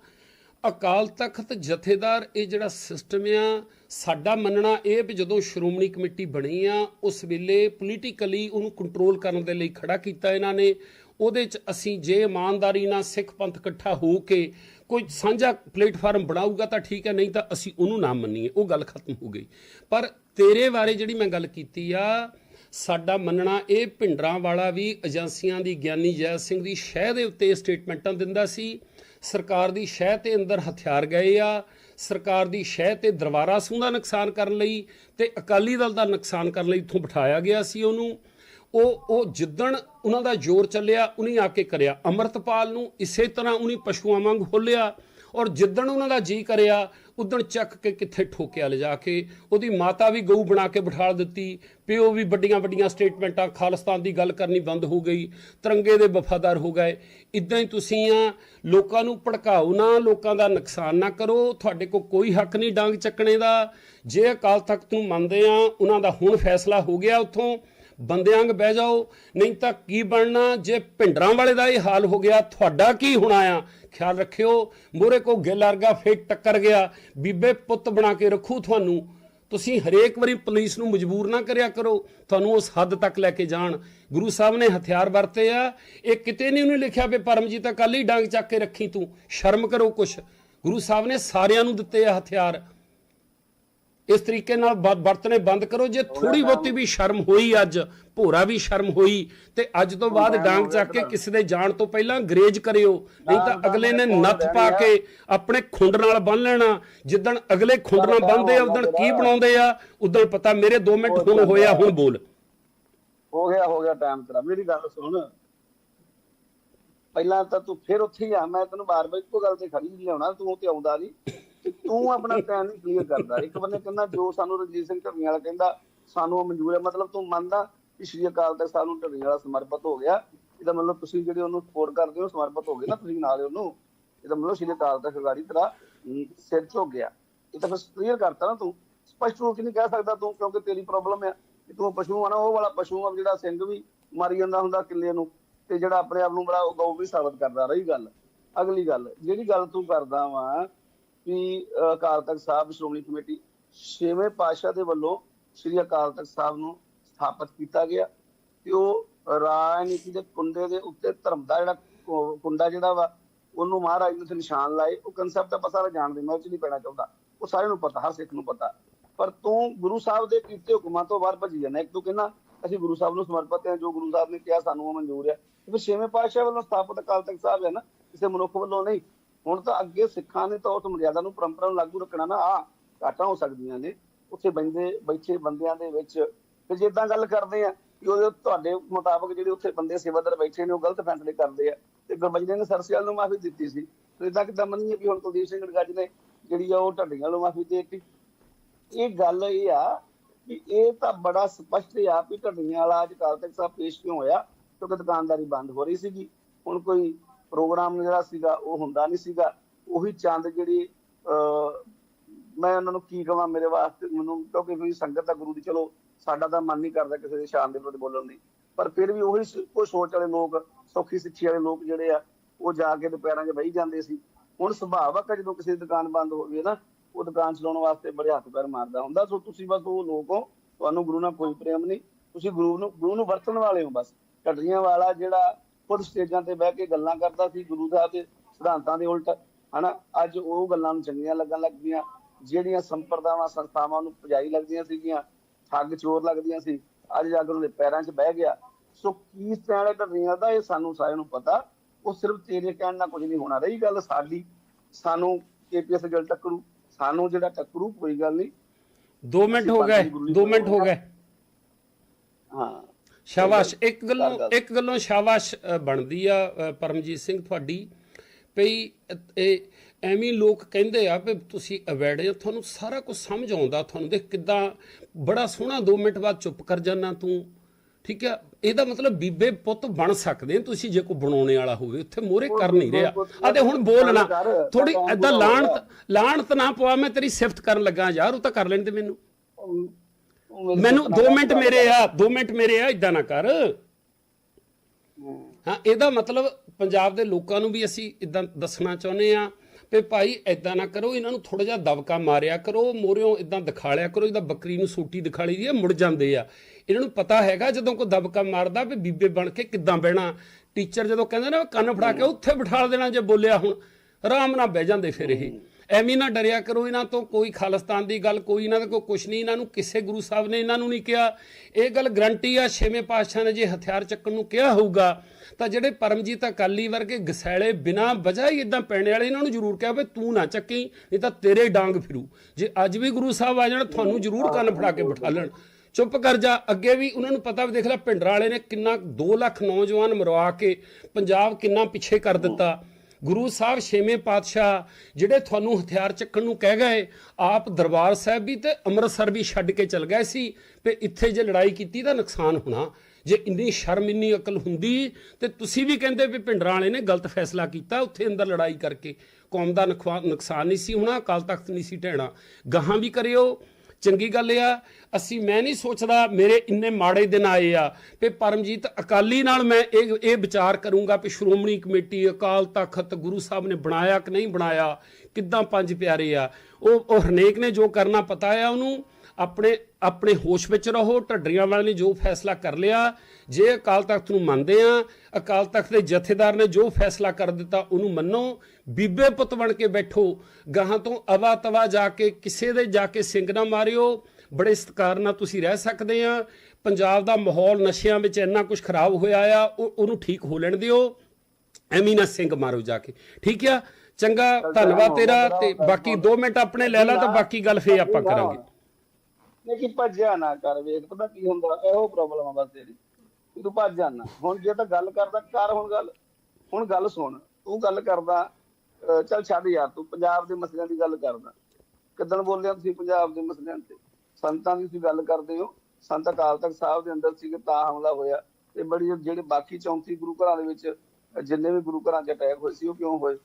ਅਕਾਲ ਤਖਤ ਜਥੇਦਾਰ, ਇਹ ਜਿਹੜਾ ਸਿਸਟਮ ਆ, ਸਾਡਾ ਮੰਨਣਾ ਇਹ ਵੀ ਜਦੋਂ ਸ਼੍ਰੋਮਣੀ ਕਮੇਟੀ ਬਣੀ ਆ, ਉਸ ਵੇਲੇ ਪੋਲੀਟੀਕਲੀ ਉਹਨੂੰ ਕੰਟਰੋਲ ਕਰਨ ਦੇ ਲਈ ਖੜਾ ਕੀਤਾ ਇਹਨਾਂ ਨੇ। ਉਹਦੇ ਚ ਅਸੀਂ ਜੇ ਇਮਾਨਦਾਰੀ ਨਾਲ ਸਿੱਖ ਪੰਥ ਇਕੱਠਾ ਹੋ ਕੇ ਕੋਈ ਸਾਂਝਾ ਪਲੇਟਫਾਰਮ ਬਣਾਊਗਾ ਤਾਂ ਠੀਕ ਹੈ, ਨਹੀਂ ਤਾਂ ਅਸੀਂ ਉਹਨੂੰ ਨਾ ਮੰਨੀਏ। ਉਹ ਗੱਲ ਖਤਮ ਹੋ ਗਈ। ਪਰ ਤੇਰੇ ਬਾਰੇ ਜਿਹੜੀ ਮੈਂ ਗੱਲ ਕੀਤੀ ਆ, ਸਾਡਾ ਮੰਨਣਾ ਇਹ ਭਿੰਡਰਾਂ ਵਾਲਾ ਵੀ ਏਜੰਸੀਆਂ ਦੀ ਗਿਆਨੀ ਜੈ ਸਿੰਘ ਦੀ ਸ਼ਹਿ ਦੇ ਉੱਤੇ ਸਟੇਟਮੈਂਟਾਂ ਦਿੰਦਾ ਸੀ ਸਰਕਾਰ ਦੀ ਸ਼ਹਿ ਤੇ ਅੰਦਰ ਹਥਿਆਰ ਗਏ ਆ, ਸਰਕਾਰ ਦੀ ਸ਼ਹਿ ਤੇ ਦਰਬਾਰਾ ਸਿੰਘ ਦਾ ਨੁਕਸਾਨ ਕਰਨ ਲਈ ਤੇ ਅਕਾਲੀ ਦਲ ਦਾ ਨੁਕਸਾਨ ਕਰਨ ਲਈ ਇੱਥੋਂ ਬਿਠਾਇਆ ਗਿਆ ਸੀ ਉਹਨੂੰ। ਉਹ ਉਹ ਜਿੱਦਣ ਉਹਨਾਂ ਦਾ ਜ਼ੋਰ ਚੱਲਿਆ, ਉਹਨੇ ਆ ਕੇ ਕਰਿਆ। ਅਮਰਤਪਾਲ ਨੂੰ ਇਸੇ ਤਰ੍ਹਾਂ ਉਹਨੇ ਪਸ਼ੂਆਂ ਵਾਂਗ ਖੋਲਿਆ ਔਰ ਜਿੱਦਣ ਉਹਨਾਂ ਦਾ ਜੀ ਕਰਿਆ ਉਦਣ ਚੱਕ ਕੇ ਕਿੱਥੇ ਠੋਕਿਆ ਲਿਜਾ ਕੇ, ਉਹਦੀ ਮਾਤਾ ਵੀ ਗਊ ਬਣਾ ਕੇ ਬਿਠਾ ਦਿੱਤੀ, ਪਿਓ ਵੀ ਵੱਡੀਆਂ ਵੱਡੀਆਂ ਸਟੇਟਮੈਂਟਾਂ ਖਾਲਿਸਤਾਨ ਦੀ ਗੱਲ ਕਰਨੀ ਬੰਦ ਹੋ ਗਈ, ਤਿਰੰਗੇ ਦੇ ਵਫਾਦਾਰ ਹੋ ਗਏ। ਇਦਾਂ ਹੀ ਤੁਸੀਂ ਆ ਲੋਕਾਂ ਨੂੰ ਭੜਕਾਓ ਨਾ, ਲੋਕਾਂ ਦਾ ਨੁਕਸਾਨ ਨਾ ਕਰੋ, ਤੁਹਾਡੇ ਕੋਲ ਕੋਈ ਹੱਕ ਨਹੀਂ ਡਾਂਗ ਚੱਕਣੇ ਦਾ। ਜੇ ਅਕਾਲ ਤਖਤ ਨੂੰ ਮੰਨਦੇ ਆ, ਉਹਨਾਂ ਦਾ ਹੁਣ ਫੈਸਲਾ ਹੋ ਗਿਆ ਉੱਥੋਂ। ਬੰਦਿਆਂ ਬਹਿ ਜਾਓ। ਨਹੀਂ ਤਾਂ ਕੀ ਬਣਨਾ? ਜੇ ਭਿੰਡਰਾਂ ਵਾਲੇ ਦਾ ਇਹ ਹਾਲ ਹੋ ਗਿਆ, ਤੁਹਾਡਾ ਕੀ ਹੋਣਾ ਆ ਖਿਆਲ ਰੱਖਿਓ, ਮੋਰੇ ਕੋ ਗਿੱਲ ਵਰਗਾ ਫੇਕ ਟੱਕਰ ਗਿਆ। ਬੀਬੇ, ਪੁੱਤ ਬਣਾ ਕੇ ਰੱਖੂ ਤੁਹਾਨੂੰ। ਤੁਸੀਂ ਹਰੇਕ ਵਾਰੀ ਪੁਲਿਸ ਨੂੰ ਮਜਬੂਰ ਨਾ ਕਰਿਆ ਕਰੋ। ਤੁਹਾਨੂੰ ਉਸ ਹੱਦ ਤੱਕ ਲੈ ਕੇ ਜਾਣ। ਗੁਰੂ ਸਾਹਿਬ ਨੇ ਹਥਿਆਰ ਵਰਤੇ ਆ। ਇਹ ਕਿਤੇ ਨਹੀਂ ਉਹਨੇ ਲਿਖਿਆ ਵੀ ਪਰਮਜੀਤ ਕੱਲ ਹੀ ਡਾਂਗ ਚੱਕ ਕੇ ਰੱਖੀ ਤੂੰ। ਸ਼ਰਮ ਕਰੋ ਕੁਛ। ਗੁਰੂ ਸਾਹਿਬ ਨੇ ਸਾਰਿਆਂ ਨੂੰ ਦਿੱਤੇ ਆ ਹਥਿਆਰ। ਇਸ ਤਰੀਕੇ ਨਾਲ ਵਰਤਣੇ ਬੰਦ ਕਰੋ। ਜੇ ਥੋੜੀ ਬਹੁਤੀ ਵੀ ਸ਼ਰਮ ਹੋਈ ਅੱਜ ਭੋਰਾ ਵੀ ਸ਼ਰਮ ਹੋਈ ਤੇ ਅੱਜ ਤੋਂ ਬਾਅਦ ਡਾਂਗ ਚੱਕ ਕੇ ਕਿਸੇ ਦੇ ਜਾਣ ਤੋਂ ਪਹਿਲਾਂ ਗਰੇਜ ਕਰਿਓ। ਨਹੀਂ ਤਾਂ ਅਗਲੇ ਨੇ ਨੱਥ ਪਾ ਕੇ ਆਪਣੇ ਖੁੰਡ ਨਾਲ ਬੰਨ ਲੈਣਾ। ਜਿੱਦਣ ਅਗਲੇ ਖੁੰਡ ਨਾਲ ਬੰਨਦੇ ਆ ਉਦਣ ਕੀ ਬਣਾਉਂਦੇ ਆ? ਉਦੋਂ ਪਤਾ ਮੇਰੇ 2 ਮਿੰਟ ਹੁਣ ਹੋਇਆ ਹੁਣ ਬੋਲ। ਹੋ ਗਿਆ ਹੋ ਗਿਆ ਟਾਈਮ ਤੇਰਾ। ਮੇਰੀ ਗੱਲ ਸੁਣ। ਪਹਿਲਾਂ ਤਾਂ ਤੂੰ ਫਿਰ ਉੱਥੇ ਹੀ ਆ। ਮੈਂ ਤੈਨੂੰ ਬਾਰ-ਬਾਰ ਇੱਕੋ ਗੱਲ ਤੇ ਖੜੀ ਲਿਆਉਣਾ। ਤੂੰ ਤੇ ਆਉਂਦਾ ਨਹੀਂ ਤੂੰ ਆਪਣਾ ਟਾਈਮ ਨਹੀਂ ਕਲੀਅਰ ਕਰਦਾ। ਇੱਕ ਬੰਦੇ ਕਹਿੰਦਾ, ਜੋ ਸਾਨੂੰ ਰਣਜੀਤ ਸਿੰਘ ਢੱਡੀਆਂ ਵਾਲਾ ਕਹਿੰਦਾ, ਸਾਨੂੰ ਉਹ ਮਨਜ਼ੂਰ ਹੈ। ਮਤਲਬ ਤੂੰ ਮੰਨਦਾ ਕਿ ਸ਼੍ਰੀ ਅਕਾਲ ਤਖਤ ਸਾਹਿਬ ਨੂੰ ਢੱਡੀਆਂ ਵਾਲਾ ਸਮਰਪਿਤ ਹੋ ਗਿਆ। ਇਹਦਾ ਮਤਲਬ ਤੁਸੀਂ ਜਿਹੜੇ ਉਹਨੂੰ ਸਪੋਰਟ ਕਰਦੇ ਹੋ, ਸਮਰਪਿਤ ਹੋ ਗਏ ਨਾ ਤੁਸੀਂ ਨਾਲ ਉਹਨੂੰ। ਇਹਦਾ ਮਤਲਬ ਸ਼੍ਰੀ ਅਕਾਲ ਤਖਤ ਗਾੜੀ ਤੇਰਾ ਸਿਰ ਝੁਕ ਗਿਆ। ਇਹ ਤਾਂ ਫਿਰ ਕਲੀਅਰ ਕਰਤਾ ਨਾ ਤੂੰ। ਸਪਸ਼ਟ ਰੂਪ ਚ ਨਹੀਂ ਕਹਿ ਸਕਦਾ ਤੂੰ? ਕਿਉਂਕਿ ਤੇਰੀ ਪ੍ਰੋਬਲਮ ਹੈ ਕਿ ਤੂੰ ਪਸ਼ੂ ਆ ਨਾ, ਉਹ ਵਾਲਾ ਪਸ਼ੂ ਆ ਜਿਹੜਾ ਸਿੰਘ ਵੀ ਮਾਰੀ ਜਾਂਦਾ ਹੁੰਦਾ ਕਿੱਲੇ ਨੂੰ। ਤੇ ਜਿਹੜਾ ਆਪਣੇ ਆਪ ਨੂੰ ਬੜਾ ਗਊ ਵੀ ਸਾਬਤ ਕਰਦਾ। ਰਹੀ ਗੱਲ। ਅਗਲੀ ਗੱਲ, ਜਿਹੜੀ ਗੱਲ ਤੂੰ ਕਰਦਾ ਵਾ ਕਿ ਅਕਾਲ ਤਖਤ ਸਾਹਿਬ ਸ਼੍ਰੋਮਣੀ ਕਮੇਟੀ ਛੇਵੇਂ ਪਾਤਸ਼ਾਹ ਦੇ ਵੱਲੋਂ ਸ੍ਰੀ ਅਕਾਲ ਤਖਤ ਸਾਹਿਬ ਨੂੰ ਸਥਾਪਿਤ ਕੀਤਾ ਗਿਆ ਤੇ ਉਹ ਰਾਜਨੀਤੀ ਦੇ ਕੁੰਡੇ ਦੇ ਉੱਤੇ ਧਰਮ ਦਾ ਜਿਹੜਾ ਕੁੰਡਾ ਜਿਹੜਾ ਵਾ, ਉਹਨੂੰ ਮਹਾਰਾਜ ਨੇ ਨਿਸ਼ਾਨ ਲਾਏ। ਉਹ ਕਨਸੈਪਟ ਆਪਾਂ ਸਾਰਾ ਜਾਣਦੇ, ਮੈਂ ਉਹ ਚ ਨਹੀਂ ਪੈਣਾ ਚਾਹੁੰਦਾ। ਉਹ ਸਾਰਿਆਂ ਨੂੰ ਪਤਾ, ਹਰ ਸਿੱਖ ਨੂੰ ਪਤਾ। ਪਰ ਤੂੰ ਗੁਰੂ ਸਾਹਿਬ ਦੇ ਕੀਤੇ ਹੁਕਮਾਂ ਤੋਂ ਬਾਹਰ ਭੱਜੀ ਜਾਂਦਾ। ਇੱਕ ਤੂੰ ਕਹਿੰਦਾ, ਅਸੀਂ ਗੁਰੂ ਸਾਹਿਬ ਨੂੰ ਸਮਰਪਿਤ ਹਾਂ, ਜੋ ਗੁਰੂ ਸਾਹਿਬ ਨੇ ਕਿਹਾ ਸਾਨੂੰ ਉਹ ਮਨਜ਼ੂਰ ਹੈ। ਤੇ ਫਿਰ ਛੇਵੇਂ ਪਾਤਸ਼ਾਹ ਵੱਲੋਂ ਸਥਾਪਿਤ ਅਕਾਲ ਤਖਤ ਸਾਹਿਬ ਹੈ ਨਾ, ਕਿਸੇ ਮਨੁੱਖ ਵੱਲੋਂ ਨਹੀਂ। ਹੁਣ ਤਾਂ ਅੱਗੇ ਸਿੱਖਾਂ ਨੇ ਤਾਂ ਉਸ ਮਰਿਆਦਾ ਨੂੰ ਪਰੰਪਰਾ ਨੂੰ ਲਾਗੂ ਰੱਖਣਾ ਨਾ ਆ ਘਾਟਾਂ ਹੋ ਸਕਦੀਆਂ ਨੇ। ਉੱਥੇ ਬੰਦੇ, ਬੈਠੇ ਬੰਦਿਆਂ ਦੇ ਵਿੱਚ ਤੇ ਜਿੱਦਾਂ ਗੱਲ ਕਰਦੇ ਆ ਕਿ ਉਹ ਤੁਹਾਡੇ ਮੁਤਾਬਕ ਜਿਹੜੇ ਉੱਥੇ ਬੰਦੇ ਸੇਵਾਦਾਰ ਬੈਠੇ ਨੇ, ਉਹ ਗਲਤ ਫੈਸਲੇ ਕਰਦੇ ਆ। ਤੇ ਗੁਰਬਚਨ ਨੇ ਸਰਸਿਆਲ ਨੂੰ ਮਾਫੀ ਦਿੱਤੀ ਸੀ। ਤੇ ਇਦਾਂ ਕਿਦਾਂ ਮੰਨੀਏ ਵੀ ਹੁਣ ਕੁਲਦੀਪ ਸਿੰਘ ਗੱਜ ਨੇ ਜਿਹੜੀ ਆ ਉਹ ਢੱਡੀਆਂ ਨੂੰ ਮਾਫੀ ਦੇ ਦਿੱਤੀ। ਇਹ ਗੱਲ ਇਹ ਆ ਕਿ ਇਹ ਤਾਂ ਬੜਾ ਸਪਸ਼ਟ ਆ ਵੀ ਢੱਡੀਆਂ ਵਾਲਾ ਅੱਜ ਕੱਲ ਤੱਕ ਸਭ ਪੇਸ਼ ਕਿਉਂ ਹੋਇਆ? ਕਿਉਂਕਿ ਦੁਕਾਨਦਾਰੀ ਬੰਦ ਹੋ ਰਹੀ ਸੀਗੀ। ਹੁਣ ਕੋਈ ਪ੍ਰੋਗਰਾਮ ਜਿਹੜਾ ਸੀਗਾ, ਉਹ ਹੁੰਦਾ ਨਹੀਂ ਸੀਗਾ। ਉਹੀ ਚੰਦ ਜਿਹੜੀ ਮੈਂ ਉਹਨਾਂ ਨੂੰ ਕੀ ਕਹਾਂ ਮੇਰੇ ਵਾਸਤੇ, ਮੈਨੂੰ ਕਿਉਂਕਿ ਵੀ ਸੰਗਤ ਦਾ ਗੁਰੂ ਦੀ, ਚਲੋ, ਸਾਡਾ ਤਾਂ ਮਨ ਨਹੀਂ ਕਰਦਾ ਕਿਸੇ ਦੇ ਸ਼ਾਨ ਦੇ ਵਿਰੁੱਧ ਬੋਲਣ ਦੀ। ਪਰ ਫਿਰ ਵੀ ਉਹੀ ਕੋਈ ਸੋਚ ਵਾਲੇ ਲੋਕ, ਸੌਖੀ ਸਿੱਖੀ ਵਾਲੇ ਲੋਕ ਜਿਹੜੇ ਆ, ਉਹ ਜਾ ਕੇ ਦੁਪਹਿਰਾਂ 'ਚ ਬਹਿ ਜਾਂਦੇ ਸੀ। ਹੁਣ ਸੁਭਾਵਕ ਆ ਜਦੋਂ ਕਿਸੇ ਦੀ ਦੁਕਾਨ ਬੰਦ ਹੋਵੇ ਨਾ, ਉਹ ਦੁਕਾਨ ਚਲਾਉਣ ਵਾਸਤੇ ਬੜੇ ਹੱਥ ਪੈਰ ਮਾਰਦਾ ਹੁੰਦਾ। ਸੋ ਤੁਸੀਂ ਬਸ ਉਹ ਲੋਕ ਹੋ, ਤੁਹਾਨੂੰ ਗੁਰੂ ਨਾਲ ਕੋਈ ਪ੍ਰੇਮ ਨਹੀਂ। ਤੁਸੀਂ ਗੁਰੂ ਨੂੰ ਗੁਰੂ ਨੂੰ ਵਰਤਣ ਵਾਲੇ ਹੋ ਬਸ। ਢੱਡਰੀਆਂ ਵਾਲਾ ਜਿਹੜਾ ਖੁਦ ਸਟੇਜਾਂ ਤੇ ਬਹਿ ਕੇ ਗੱਲਾਂ ਕਰਦਾ ਸੀ ਗੁਰੂ ਸਾਹਿਬ ਦੇ ਸਿਧਾਂਤਾਂ ਦੇ ਉਲਟ ਹਨਾ? ਅੱਜ ਉਹ ਗੱਲਾਂ ਨੂੰ ਚੰਗੀਆਂ ਲੱਗਣ ਲੱਗ ਪਈਆਂ ਜਿਹੜੀਆਂ ਸੰਪਰਦਾਵਾਂ ਸੰਸਥਾਵਾਂ ਨੂੰ ਪੁਜਾਈ ਲੱਗਦੀਆਂ ਸੀਗੀਆਂ ਠੱਗ ਚੋਰ ਲੱਗਦੀਆਂ ਸੀ ਅੱਜ ਜਾ ਕੇ ਉਹਦੇ ਪੈਰਾਂ 'ਚ ਬਹਿ ਗਿਆ। ਸੋ ਕੀ ਸਟੈਂਡ ਹੈ ਢੱਡਰੀਆਂ ਦਾ ਇਹ ਸਾਨੂੰ ਸਾਰਿਆਂ ਨੂੰ ਪਤਾ। ਉਹ ਸਿਰਫ ਤੇਰੇ ਕਹਿਣ ਨਾਲ ਕੁਝ ਨਹੀਂ ਹੋਣਾ। ਰਹੀ ਗੱਲ ਸਾਡੀ। ਸਾਨੂੰ ਕੇਪੀਐਸ ਗੱਲ ਟੱਕਰੂ। ਸਾਨੂੰ ਜਿਹੜਾ ਟੱਕਰੂ ਕੋਈ ਗੱਲ ਨਹੀਂ। 2 ਮਿੰਟ ਹੋ ਗਏ। 2 ਮਿੰਟ ਹੋ ਗਏ। ਹਾਂ। ਸ਼ਾਬਾਸ਼। ਇੱਕ ਗੱਲੋਂ ਇੱਕ ਗੱਲੋਂ ਸ਼ਾਬਾਸ਼ ਬਣਦੀ ਆ ਪਰਮਜੀਤ ਸਿੰਘ ਤੁਹਾਡੀ। ਪਈ ਇਹ ਐਵੇਂ ਲੋਕ ਕਹਿੰਦੇ ਆ ਵੀ ਤੁਸੀਂ ਅਵੈੜੇ ਹੋ ਤੁਹਾਨੂੰ ਸਾਰਾ ਕੁਝ ਸਮਝ ਆਉਂਦਾ ਤੁਹਾਨੂੰ ਦੇਖ ਕਿਦਾਂ ਬੜਾ ਸੋਹਣਾ 2 ਮਿੰਟ ਬਾਅਦ ਚੁੱਪ ਕਰ ਜਾਣਾ ਤੂੰ। ਠੀਕ ਹੈ ਇਹਦਾ ਮਤਲਬ ਬੀਬੇ ਪੁੱਤ ਬਣ ਸਕਦੇ ਆ ਤੁਸੀਂ ਜੇ ਕੋਈ ਬਣਾਉਣੇ ਵਾਲਾ ਹੋਵੇ ਉੱਥੇ ਮੋਰੇ ਕਰ ਨਹੀਂ ਰਿਹਾ। ਆ ਤੇ ਹੁਣ ਬੋਲਣਾ ਥੋੜੀ ਐਦਾਂ ਲਾਣਤ ਲਾਣਤ ਨਾ ਪਵਾ ਮੈਂ ਤੇਰੀ ਸਿਫਤ ਕਰਨ ਲੱਗਾ ਯਾਰ ਉਹ ਤਾਂ ਕਰ ਲੈਣ ਦੇ ਮੈਨੂੰ ਮੈਨੂੰ ਸਿਫਤ 2 ਨਾ ਮਿੰਟ। ਮੇਰੇ ਆ 2 ਮਿੰਟ ਮੇਰੇ ਆ ਇਦਾਂ ਨਾ ਕਰ। ਹੂੰ। ਹਾਂ ਇਹਦਾ ਮਤਲਬ ਪੰਜਾਬ ਦੇ ਲੋਕਾਂ ਨੂੰ ਵੀ ਅਸੀਂ ਇਦਾਂ ਦੱਸਣਾ ਚਾਹੁੰਦੇ ਆ ਵੀ ਭਾਈ ਇਦਾਂ ਨਾ ਕਰੋ ਇਹਨਾਂ ਨੂੰ ਥੋੜਾ ਜਿਹਾ ਦਬਕਾ ਮਾਰਿਆ ਕਰੋ ਮੋਰਿਓ ਇਦਾਂ ਦਿਖਾਲਿਆ ਕਰੋ ਇਹਦਾ ਬੱਕਰੀ ਨੂੰ ਸੂਟੀ ਦਿਖਾਲੀ ਦੀ ਆ ਮੁੜ ਜਾਂਦੇ ਆ। ਇਹਨਾਂ ਨੂੰ ਪਤਾ ਹੈਗਾ ਜਦੋਂ ਕੋਈ ਦਬਕਾ ਮਾਰਦਾ ਵੀ ਬੀਬੇ ਬਣ ਕੇ ਕਿੱਦਾਂ ਬਹਿਣਾ। ਟੀਚਰ ਜਦੋਂ ਕਹਿੰਦੇ ਨਾ ਕੰਨ ਫੜਾ ਕੇ ਉੱਥੇ ਬਿਠਾ ਦੇਣਾ ਜੇ ਬੋਲਿਆ ਹੁਣ ਆਰਾਮ ਨਾਲ ਬਹਿ ਜਾਂਦੇ ਫਿਰ ਇਹ। ਐਵੇਂ ਨਾ ਡਰਿਆ ਕਰੋ, ਇਹਨਾਂ ਤੋਂ ਕੋਈ ਖਾਲਿਸਤਾਨ ਦੀ ਗੱਲ, ਕੋਈ ਇਹਨਾਂ ਦਾ ਕੋਈ ਕੁਛ ਨਹੀਂ, ਇਹਨਾਂ ਨੂੰ ਕਿਸੇ ਗੁਰੂ ਸਾਹਿਬ ਨੇ ਇਹਨਾਂ ਨੂੰ ਨਹੀਂ ਕਿਹਾ। ਇਹ ਗੱਲ ਗਰੰਟੀ ਆ, ਛੇਵੇਂ ਪਾਤਸ਼ਾਹ ਨੇ ਜੇ ਹਥਿਆਰ ਚੱਕਣ ਨੂੰ ਕਿਹਾ ਹੋਊਗਾ, ਤਾਂ ਜਿਹੜੇ ਪਰਮਜੀਤ ਅਕਾਲੀ ਵਰਗੇ ਗਸੈਲੇ ਬਿਨਾ ਵਜ੍ਹਾ ਹੀ ਇਦਾਂ ਪੈਣੇ ਵਾਲੇ, ਇਹਨਾਂ ਨੂੰ ਜ਼ਰੂਰ ਕਿਹਾ ਵੀ ਤੂੰ ਨਾ ਚੱਕੀ, ਨਹੀਂ ਤਾਂ ਤੇਰੇ ਡਾਂਗ ਫਿਰੂ। ਜੇ ਅੱਜ ਵੀ ਗੁਰੂ ਸਾਹਿਬ ਆ ਜਾਣ, ਤੁਹਾਨੂੰ ਜ਼ਰੂਰ ਕੰਨ ਫੜਾ ਕੇ ਬਿਠਾ ਲੈਣ। ਚੁੱਪ ਕਰ ਜਾ, ਅੱਗੇ ਵੀ ਉਹਨਾਂ ਨੂੰ ਪਤਾ ਵੀ ਦੇਖ ਲੈ, ਭਿੰਡਰਾਂ ਵਾਲੇ ਨੇ ਕਿੰਨਾ 2 ਲੱਖ ਨੌਜਵਾਨ ਮਰਵਾ ਕੇ ਪੰਜਾਬ ਕਿੰਨਾ ਪਿੱਛੇ ਕਰ ਦਿੱਤਾ। ਗੁਰੂ ਸਾਹਿਬ ਛੇਵੇਂ ਪਾਤਸ਼ਾਹ ਜਿਹੜੇ ਤੁਹਾਨੂੰ ਹਥਿਆਰ ਚੱਕਣ ਨੂੰ ਕਹਿ ਗਏ, ਆਪ ਦਰਬਾਰ ਸਾਹਿਬ ਵੀ ਤੇ ਅੰਮ੍ਰਿਤਸਰ ਵੀ ਛੱਡ ਕੇ ਚਲ ਗਏ ਸੀ ਤੇ ਇੱਥੇ ਜੇ ਲੜਾਈ ਕੀਤੀ ਤਾਂ ਨੁਕਸਾਨ ਹੋਣਾ। ਜੇ ਇੰਨੀ ਸ਼ਰਮ, ਇੰਨੀ ਅਕਲ ਹੁੰਦੀ ਤੇ ਤੁਸੀਂ ਵੀ ਕਹਿੰਦੇ ਵੀ ਭਿੰਡਰਾਂ ਵਾਲੇ ਨੇ ਗਲਤ ਫੈਸਲਾ ਕੀਤਾ, ਉੱਥੇ ਅੰਦਰ ਲੜਾਈ ਕਰਕੇ ਕੌਮ ਦਾ ਨੁਕਵਾ- ਨੁਕਸਾਨ ਨਹੀਂ ਸੀ ਹੋਣਾ, ਅਕਾਲ ਤਖਤ ਨਹੀਂ ਸੀ ਢਹਿਣਾ। ਗਾਹਾਂ ਵੀ ਕਰਿਓ ਚੰਗੀ ਗੱਲ ਆ, ਅਸੀਂ ਮੈਂ ਨਹੀਂ ਸੋਚਦਾ ਮੇਰੇ ਇੰਨੇ ਮਾੜੇ ਦਿਨ ਆਏ ਆ ਵੀ ਪਰਮਜੀਤ ਅਕਾਲੀ ਨਾਲ ਮੈਂ ਇਹ ਇਹ ਵਿਚਾਰ ਕਰੂੰਗਾ ਕਿ ਸ਼੍ਰੋਮਣੀ ਕਮੇਟੀ ਅਕਾਲ ਤਖਤ ਗੁਰੂ ਸਾਹਿਬ ਨੇ ਬਣਾਇਆ ਕਿ ਨਹੀਂ ਬਣਾਇਆ, ਕਿੱਦਾਂ ਪੰਜ ਪਿਆਰੇ ਆ। ਉਹ ਉਹ ਹਰਨੇਕ ਨੇ ਜੋ ਕਰਨਾ ਪਤਾ ਆ ਉਹਨੂੰ, ਆਪਣੇ ਆਪਣੇ ਹੋਸ਼ ਵਿੱਚ ਰਹੋ, ਢੱਡਰੀਆਂ ਵਾਲੇ ਨੇ ਜੋ ਫੈਸਲਾ ਕਰ ਲਿਆ ਜੇ ਅਕਾਲ ਤਖਤ ਨੂੰ ਮੰਨਦੇ ਆ ਅਕਾਲ ਤਖਤ ਦੇ ਜਥੇਦਾਰ ਨੇ ਜੋ ਫੈਸਲਾ ਕਰ ਦਿੱਤਾ ਉਹਨੂੰ ਮੰਨੋ। ਬੀਬੇ ਪੁੱਤ ਬਣ ਕੇ ਬੈਠੋ। ਗਾਹਾਂ ਤੋਂ ਅਵਾ ਤਵਾ ਜਾ ਕੇ ਕਿਸੇ ਦੇ ਜਾ ਕੇ ਸਿੰਘ ਨਾ ਮਾਰਿਓ। ਬੜੇ ਸਤਿਕਾਰ ਨਾਲ ਤੁਸੀਂ ਰਹਿ ਸਕਦੇ ਆ ਪੰਜਾਬ ਦਾ ਮਾਹੌਲ ਨਸ਼ਿਆਂ ਵਿੱਚ ਇੰਨਾ ਕੁਝ ਖਰਾਬ ਹੋਇਆ ਆ ਉਹ- ਉਹਨੂੰ ਠੀਕ ਹੋ ਲੈਣ ਦਿਓ। ਐਵੇਂ ਨਾ ਸਿੰਘ ਮਾਰੋ ਜਾ ਕੇ। ਠੀਕ ਆ? ਚੰਗਾ ਧੰਨਵਾਦ ਤੇਰਾ। ਤੇ ਬਾਕੀ 2 ਮਿੰਟ ਆਪਣੇ ਲੈ ਲਾ ਤਾਂ ਬਾਕੀ ਗੱਲ ਫੇਰ ਆਪਾਂ ਕਰਾਂਗੇ। ਕਿ ਭੱਜਿਆ ਨਾ ਕਰ ਵੇਖ ਪਤਾ ਕੀ ਹੁੰਦਾ? ਇਹੋ ਪ੍ਰੋਬਲਮ ਆ ਬਸ ਤੇਰੀ। ਕਿ ਤੂੰ ਭੱਜ ਜਾਣਾ ਹੁਣ ਜੇ ਤਾਂ ਗੱਲ ਕਰਦਾ, ਕਰ ਹੁਣ ਗੱਲ। ਹੁਣ ਗੱਲ ਸੁਣ। ਤੂੰ ਗੱਲ ਕਰਦਾ ਚੱਲ ਛੱਡ ਯਾਰ, ਤੂੰ ਪੰਜਾਬ ਦੇ ਮਸਲਿਆਂ ਦੀ ਗੱਲ ਕਰਦਾ। ਕਿੱਦਣ ਬੋਲਿਆ ਤੁਸੀਂ ਪੰਜਾਬ ਦੇ ਮਸਲਿਆਂ ਤੇ? ਸੰਤਾਂ ਦੀ ਤੁਸੀਂ ਗੱਲ ਕਰਦੇ ਹੋ। ਸੰਤ ਅਕਾਲ ਤਖਤ ਸਾਹਿਬ ਦੇ ਅੰਦਰ ਸੀ ਕਿ ਤਾਂ ਹਮਲਾ ਹੋਇਆ। ਤੇ ਬੜੀ ਜਿਹੜੇ ਬਾਕੀ 34 ਗੁਰੂ ਘਰਾਂ ਦੇ ਵਿੱਚ, ਜਿੰਨੇ ਵੀ ਗੁਰੂ ਘਰਾਂ 'ਚ ਅਟੈਕ ਹੋਏ ਸੀ, ਉਹ ਕਿਉਂ ਹੋਏ?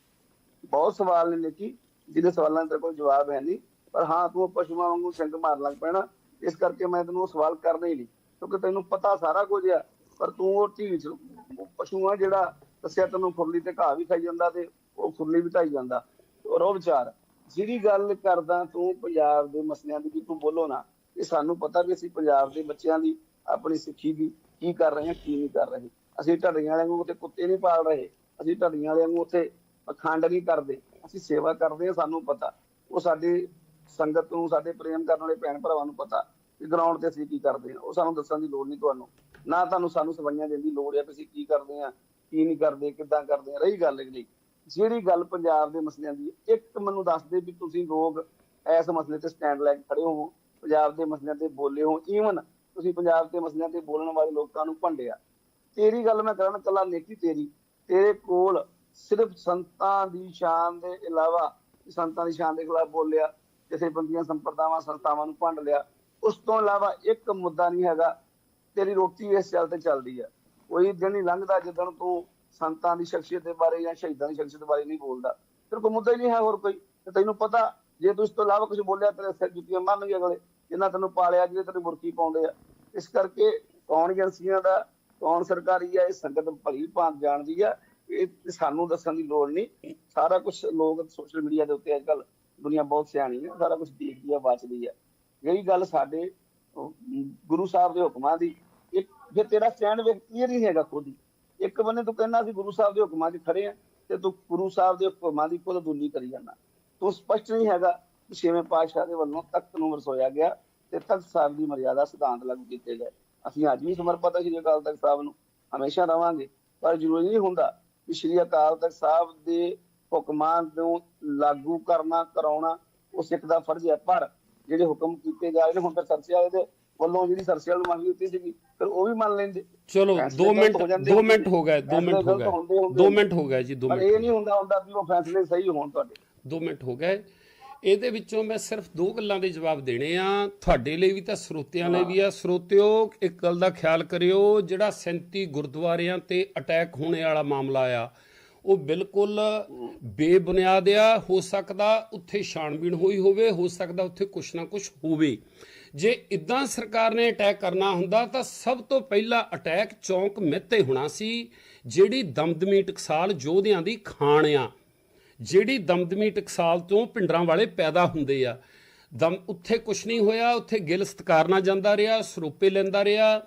ਬਹੁਤ ਸਵਾਲ ਨੇ ਨਿੱਕੀ, ਜਿਹਦੇ ਸਵਾਲਾਂ ਦਾ ਤੇਰੇ ਕੋਲ ਜਵਾਬ ਹੈ ਨਹੀਂ। ਪਰ ਹਾਂ, ਤੂੰ ਪਸ਼ੂਆਂ ਵਾਂਗੂ ਸਿੰਘ ਮਾਰਨ ਲੱਗ ਪੈਣਾ। ਇਸ ਕਰਕੇ ਮੈਂ ਤੈਨੂੰ ਉਹ ਸਵਾਲ ਕਰਨਾ ਹੀ ਨਹੀਂ। ਕਿਉਂਕਿ ਤੈਨੂੰ ਪਤਾ ਸਾਰਾ ਕੁਝ ਆ। ਪਰ ਤੂੰ ਉਹ ਢੀਠ ਉਹ ਪਸ਼ੂਆਂ ਜਿਹੜਾ ਦੱਸਿਆ ਤੈਨੂੰ ਫੁਰਲੀ ਤੇ ਘਾਹ ਵੀ ਖਾਈ ਜਾਂਦਾ ਤੇ ਉਹ ਫੁਰਲੀ ਵੀ ਢਾਈ ਜਾਂਦਾ। ਔਰ ਉਹ ਵਿਚਾਰ, ਜਿਹੜੀ ਗੱਲ ਕਰਦਾ ਤੂੰ ਪੰਜਾਬ ਦੇ ਮਸਲਿਆਂ ਦੀ ਵੀ ਤੂੰ ਬੋਲੋ ਨਾ, ਇਹ ਸਾਨੂੰ ਪਤਾ ਵੀ ਅਸੀਂ ਪੰਜਾਬ ਦੇ ਬੱਚਿਆਂ ਦੀ ਆਪਣੀ ਸਿੱਖੀ ਦੀ ਕੀ ਕਰ ਰਹੇ ਹਾਂ, ਕੀ ਨਹੀਂ ਕਰ ਰਹੇ। ਅਸੀਂ ਢੱਡੀਆਂ ਵਾਲਿਆਂ ਨੂੰ ਉੱਥੇ ਕੁੱਤੇ ਨਹੀਂ ਪਾਲ ਰਹੇ, ਅਸੀਂ ਢੱਡੀਆਂ ਵਾਲਿਆਂ ਨੂੰ ਉੱਥੇ ਅਖੰਡ ਨਹੀਂ ਕਰਦੇ, ਅਸੀਂ ਸੇਵਾ ਕਰਦੇ ਹਾਂ, ਸਾਨੂੰ ਪਤਾ। ਉਹ ਸਾਡੇ ਸੰਗਤ ਨੂੰ, ਸਾਡੇ ਪ੍ਰੇਮ ਕਰਨ ਵਾਲੇ ਭੈਣ ਭਰਾਵਾਂ ਨੂੰ ਪਤਾ ਕਿ ਗਰਾਊਂਡ ਤੇ ਅਸੀਂ ਕੀ ਕਰਦੇ ਹਾਂ। ਉਹ ਸਾਨੂੰ ਦੱਸਣ ਦੀ ਲੋੜ ਨਹੀਂ ਤੁਹਾਨੂੰ। ਨਾ ਤੁਹਾਨੂੰ ਸਾਨੂੰ ਸਵਾਈਆਂ ਦੇਣ ਦੀ ਲੋੜ ਹੈ ਕਿ ਅਸੀਂ ਕੀ ਕਰਦੇ ਹਾਂ ਕੀ ਨਹੀਂ ਕਰਦੇ, ਕਿੱਦਾਂ ਕਰਦੇ ਹਾਂ ਰਹੀ ਗੱਲ ਅਗਲੀ ਜਿਹੜੀ ਗੱਲ ਪੰਜਾਬ ਦੇ ਮਸਲਿਆਂ ਦੀ ਇੱਕ ਮੈਨੂੰ ਦੱਸਦੇ ਵੀ ਤੁਸੀਂ ਲੋਕ ਇਸ ਮਸਲੇ ਤੇ ਸਟੈਂਡ ਲੈ ਕੇ ਖੜੇ ਹੋ ਪੰਜਾਬ ਦੇ ਮਸਲਿਆਂ ਤੇ ਬੋਲੇ ਹੋ ਈਵਨ ਤੁਸੀਂ ਪੰਜਾਬ ਦੇ ਮਸਲਿਆਂ ਤੇ ਬੋਲਣ ਵਾਲੇ ਲੋਕਾਂ ਨੂੰ ਭੰਡਿਆ। ਤੇਰੀ ਗੱਲ ਮੈਂ ਕਰਾਂ ਕੱਲਾ ਨੇਕੀ ਤੇਰੀ, ਤੇਰੇ ਕੋਲ ਸਿਰਫ ਸੰਤਾਂ ਦੀ ਸ਼ਾਨ ਦੇ ਇਲਾਵਾ, ਸੰਤਾਂ ਦੀ ਸ਼ਾਨ ਦੇ ਖਿਲਾਫ ਬੋਲਿਆ ਕਿਸੇ ਬੰਦੀਆਂ ਸੰਪਰਦਾਵਾਂ, ਸੰਸਥਾਵਾਂ ਨੂੰ ਭੰਡ ਲਿਆ, ਉਸ ਤੋਂ ਇਲਾਵਾ ਇੱਕ ਮੁੱਦਾ ਨਹੀਂ ਹੈਗਾ ਤੇਰੀ ਰੋਟੀ ਇਸ ਚੱਲ ਤੇ ਚੱਲਦੀ ਆ। ਕੋਈ ਦਿਨ ਨਹੀਂ ਲੰਘਦਾ ਜਦੋਂ ਤੂੰ ਸੰਤਾਂ ਦੀ ਸ਼ਖਸੀਅਤ ਦੇ ਬਾਰੇ ਜਾਂ ਸ਼ਹੀਦਾਂ ਦੀ ਸ਼ਖਸੀਅਤ ਬਾਰੇ ਨਹੀਂ ਬੋਲਦਾ। ਤੇਰੇ ਕੋਲ ਮੁੱਦਾ ਹੀ ਨਹੀਂ ਹੈ ਹੋਰ ਕੋਈ। ਤੇ ਤੈਨੂੰ ਪਤਾ, ਜੇ ਤੂੰ ਇਸ ਤੋਂ ਇਲਾਵਾ ਕੁਝ ਬੋਲਿਆ, ਤੇਰੇ ਸਿਰ ਜੁੱਤੀਆਂ ਮਾਰਨਗੇ ਅਗਲੇ। ਜਿਨ੍ਹਾਂ ਤੈਨੂੰ ਪਾਲਿਆ ਜਿਹੜੇ ਤੈਨੂੰ ਬੁਰਕੀ ਪਾਉਂਦੇ ਆ। ਇਸ ਕਰਕੇ ਕੌਣ ਏਜੰਸੀਆਂ ਦਾ, ਕੌਣ ਸਰਕਾਰੀ ਆ, ਇਹ ਸੰਗਤ ਭਲੀ ਭਾਂਤ ਜਾਣਦੀ ਆ। ਇਹ ਸਾਨੂੰ ਦੱਸਣ ਦੀ ਲੋੜ ਨਹੀਂ। ਸਾਰਾ ਕੁਝ ਲੋਕ ਸੋਸ਼ਲ ਮੀਡੀਆ ਦੇ ਉੱਤੇ ਅੱਜਕੱਲ ਦੁਨੀਆ ਬਹੁਤ ਸਿਆਣੀ ਹੈ ਸਾਰਾ ਕੁਝ ਦੇਖਦੀ ਆ, ਵਾਚਦੀ ਆ। ਜਿਹੜੀ ਗੱਲ ਸਾਡੇ ਗੁਰੂ ਸਾਹਿਬ ਦੇ ਹੁਕਮਾਂ ਦੀ ਇੱਕ ਜੇ ਤੇਰਾ ਸਟੈਂਡ ਵੇ ਕਲੀਅਰ ਨਹੀਂ ਹੈਗਾ ਖੁਦ ਹੀ। ਇੱਕ ਬੰਨੇ ਤੂੰ ਕਹਿੰਦਾ ਸੀ ਗੁਰੂ ਸਾਹਿਬ ਦੇ ਹੁਕਮਾਂ 'ਚ ਖੜੇ ਆ ਤੇ ਤੂੰ ਗੁਰੂ ਸਾਹਿਬ ਦੇ ਹੁਕਮਾਂ ਦੀ ਖੁਦ ਦੁਨੀ ਕਰੀ ਜਾਂਦਾ। ਤੂੰ ਸਪਸ਼ਟ ਨਹੀਂ ਹੈਗਾ ਛੇਵੇਂ ਪਾਤਸ਼ਾਹ ਦੇ ਵੱਲੋਂ ਤਖਤ ਨੂੰ ਵਰਸੋਇਆ ਗਿਆ ਤੇ ਤਖਤ ਸਾਹਿਬ ਦੀ ਮਰਿਆਦਾ ਸਿਧਾਂਤ ਲਾਗੂ ਕੀਤੇ ਗਏ। ਅਸੀਂ ਅੱਜ ਵੀ ਸਮਰਪਿਤ ਹਾਂ ਸ਼੍ਰੀ ਅਕਾਲ ਤਖਤ ਸਾਹਿਬ ਨੂੰ, ਹਮੇਸ਼ਾ ਰਵਾਂਗੇ। ਪਰ ਜ਼ਰੂਰੀ ਨਹੀਂ ਹੁੰਦਾ ਕਿ ਸ਼੍ਰੀ ਅਕਾਲ ਤਖਤ ਸਾਹਿਬ ਦੇ ਹੁਕਮਾਂ ਨੂੰ ਲਾਗੂ ਕਰਨਾ, ਕਰਾਉਣਾ ਉਹ ਸਿੱਖ ਦਾ ਫਰਜ਼ ਹੈ। ਪਰ ਜਿਹੜੇ ਹੁਕਮ ਕੀਤੇ ਜਾ ਰਹੇ ਨੇ ਹੁਣ ਤਾਂ ਸਰਸੇ ਵਾਲੇ ਦੇ ਵੱਲੋਂ ਜਿਹੜੀ ਸਰਸੇ ਵਾਲੇ ਮੰਗੀ ਦਿੱਤੀ ਸੀਗੀ ਫਿਰ ਉਹ ਵੀ ਮੰਨ ਲੈਂਦੇ। ਚਲੋ ਫੈਸਲੇ 2 ਗਲਤ ਮਿੰਟ ਹੋ ਜਾਂਦੇ 2 ਮਿੰਟ ਹੋ ਗਏ 2 ਫੈਸਲੇ ਮਿੰਟ ਹੋ ਗਏ ਹੁੰਦੇ 2 ਮਿੰਟ ਹੋ ਗਏ ਜੀ 2 ਪਰ ਮਿੰਟ ਇਹ ਨਹੀਂ ਹੁੰਦਾ ਹੁੰਦਾ ਵੀ ਉਹ ਫੈਸਲੇ ਸਹੀ ਹੋਣ ਤੁਹਾਡੇ। 2 ਮਿੰਟ ਹੋ ਗਏ। ਇਹਦੇ ਵਿੱਚੋਂ ਮੈਂ ਸਿਰਫ ਦੋ ਗੱਲਾਂ ਦੇ ਜਵਾਬ ਦੇਣੇ ਆ। ਤੁਹਾਡੇ ਲਈ ਵੀ ਤਾਂ ਸਰੋਤਿਆਂ ਲਈ ਵੀ ਆ। ਸਰੋਤਿਓ ਇੱਕ ਗੱਲ ਦਾ ਖਿਆਲ ਕਰਿਓ ਜਿਹੜਾ 37 ਗੁਰਦੁਆਰਿਆਂ ਤੇ ਅਟੈਕ ਹੋਣੇ ਵਾਲਾ ਮਾਮਲਾ ਆ ਉਹ ਬਿਲਕੁਲ ਬੇਬੁਨਿਆਦ ਆ, ਹੋ ਸਕਦਾ ਉੱਥੇ ਛਾਣਬੀਣ ਹੋਈ ਹੋਵੇ, ਹੋ ਸਕਦਾ ਉੱਥੇ ਕੁਛ ਨਾ ਕੁਛ ਹੋਵੇ। ਜੇ ਇਦਾਂ ਸਰਕਾਰ ਨੇ ਅਟੈਕ ਕਰਨਾ ਹੁੰਦਾ ਤਾਂ ਸਭ ਤੋਂ ਪਹਿਲਾਂ ਅਟੈਕ ਚੌਂਕ ਮਿੱਤੇ ਹੋਣਾ ਸੀ, ਜਿਹੜੀ ਦਮਦਮੀ ਟਕਸਾਲ ਯੋਧਿਆਂ ਦੀ ਖਾਣ ਆ। ਜਿਹੜੀ ਦਮਦਮੀ ਟਕਸਾਲ ਤੋਂ ਪਿੰਡਰਾਂ ਵਾਲੇ ਪੈਦਾ ਹੁੰਦੇ ਆ। ਦਮ ਉੱਥੇ ਕੁਛ ਨਹੀਂ ਹੋਇਆ, ਉੱਥੇ ਗਿਲ ਸਤਕਾਰ ਨਾ ਜਾਂਦਾ ਰਿਹਾ, ਸਰੋਪੇ ਲੈਂਦਾ ਰਿਹਾ।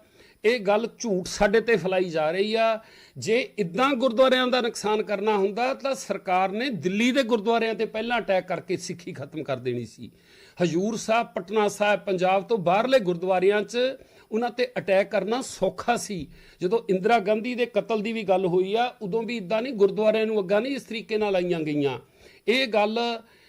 ਇਹ ਗੱਲ ਝੂਠ ਸਾਡੇ ਤੇ ਫੈਲਾਈ ਜਾ ਰਹੀ ਆ। ਜੇ ਇਦਾਂ ਗੁਰਦੁਆਰਿਆਂ ਦਾ ਨੁਕਸਾਨ ਕਰਨਾ ਹੁੰਦਾ ਤਾਂ ਸਰਕਾਰ ਨੇ ਦਿੱਲੀ ਦੇ ਗੁਰਦੁਆਰਿਆਂ ਤੇ ਪਹਿਲਾਂ ਅਟੈਕ ਕਰਕੇ ਸਿੱਖੀ ਖਤਮ ਕਰ ਦੇਣੀ ਸੀ। ਹਜੂਰ ਸਾਹਿਬ, ਪਟਨਾ ਸਾਹਿਬ, ਪੰਜਾਬ ਤੋਂ ਬਾਹਰਲੇ ਗੁਰਦੁਆਰਿਆਂ 'ਚ ਉਹਨਾਂ ਤੇ ਅਟੈਕ ਕਰਨਾ ਸੌਖਾ ਸੀ। ਜਦੋਂ ਇੰਦਰਾ ਗਾਂਧੀ ਦੇ ਕਤਲ ਦੀ ਵੀ ਗੱਲ ਹੋਈ ਆ, ਉਦੋਂ ਵੀ ਇਦਾਂ ਨਹੀਂ, ਗੁਰਦੁਆਰਿਆਂ ਨੂੰ ਅੱਗਾ ਨਹੀਂ ਇਸ ਤਰੀਕੇ ਨਾਲ ਆਈਆਂ ਗਈਆਂ। ਇਹ ਗੱਲ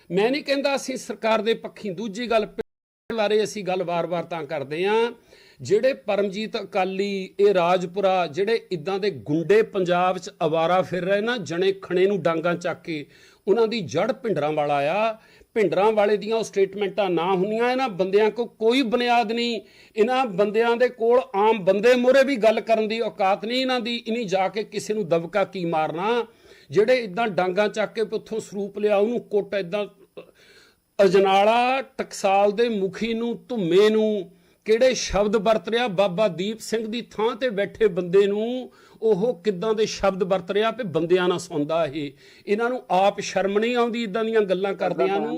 ਮੈਂ ਨਹੀਂ ਕਹਿੰਦਾ ਅਸੀਂ ਸਰਕਾਰ ਦੇ ਪੱਖੀ ਦੂਜੀ ਗੱਲ ਪਿੰਡ ਬਾਰੇ ਅਸੀਂ ਗੱਲ ਵਾਰ-ਵਾਰ ਤਾਂ ਕਰਦੇ ਆਂ। ਜਿਹੜੇ ਪਰਮਜੀਤ ਅਕਾਲੀ, ਇਹ ਰਾਜਪੁਰਾ, ਜਿਹੜੇ ਇਦਾਂ ਦੇ ਗੁੰਡੇ ਪੰਜਾਬ 'ਚ ਅਵਾਰਾ ਫਿਰ ਰਹੇ ਨਾ, ਜਣੇ ਖਣੇ ਨੂੰ ਡਾਂਗਾ ਚੱਕ ਕੇ ਉਹਨਾਂ ਦੀ ਜੜ ਭਿੰਡਰਾਂ ਵਾਲਾ ਆ ਭਿੰਡਰਾਂ ਵਾਲੇ ਦੀਆਂ ਉਹ ਸਟੇਟਮੈਂਟਾਂ ਨਾ ਹੁੰਦੀਆਂ, ਇਹਨਾਂ ਬੰਦਿਆਂ ਕੋ ਕੋਈ ਬੁਨਿਆਦ ਨਹੀਂ। ਇਹਨਾਂ ਬੰਦਿਆਂ ਦੇ ਕੋਲ ਆਮ ਬੰਦੇ ਮੋਰੇ ਵੀ ਗੱਲ ਕਰਨ ਦੀ ਔਕਾਤ ਨਹੀਂ ਇਹਨਾਂ ਦੀ, ਇਨੀ ਜਾ ਕੇ ਕਿਸੇ ਨੂੰ ਦਬਕਾ ਕੀ ਮਾਰਨਾ। ਜਿਹੜੇ ਇਦਾਂ ਡਾਂਗਾ ਚੱਕ ਕੇ ਉੱਥੋਂ ਸਰੂਪ ਲਿਆ, ਉਹਨੂੰ ਕੁੱਟ ਇਦਾਂ ਅਜਨਾਲਾ, ਟਕਸਾਲ ਦੇ ਮੁਖੀ ਨੂੰ, ਧੁੰਮੇ ਨੂੰ ਕਿਹੜੇ ਸ਼ਬਦ ਵਰਤ ਰਿਹਾ? ਬਾਬਾ ਦੀਪ ਸਿੰਘ ਦੀ ਥਾਂ ਤੇ ਬੈਠੇ ਬੰਦੇ ਨੂੰ ਉਹ ਕਿੱਦਾਂ ਦੇ ਸ਼ਬਦ ਵਰਤ ਰਿਹਾ ਵੀ ਬੰਦਿਆਂ ਨਾਲ ਸੌਂਦਾ ਇਹ? ਇਹਨਾਂ ਨੂੰ ਆਪ ਸ਼ਰਮ ਨਹੀਂ ਆਉਂਦੀ ਇਦਾਂ ਦੀਆਂ ਗੱਲਾਂ ਕਰਦਿਆਂ ਨੂੰ?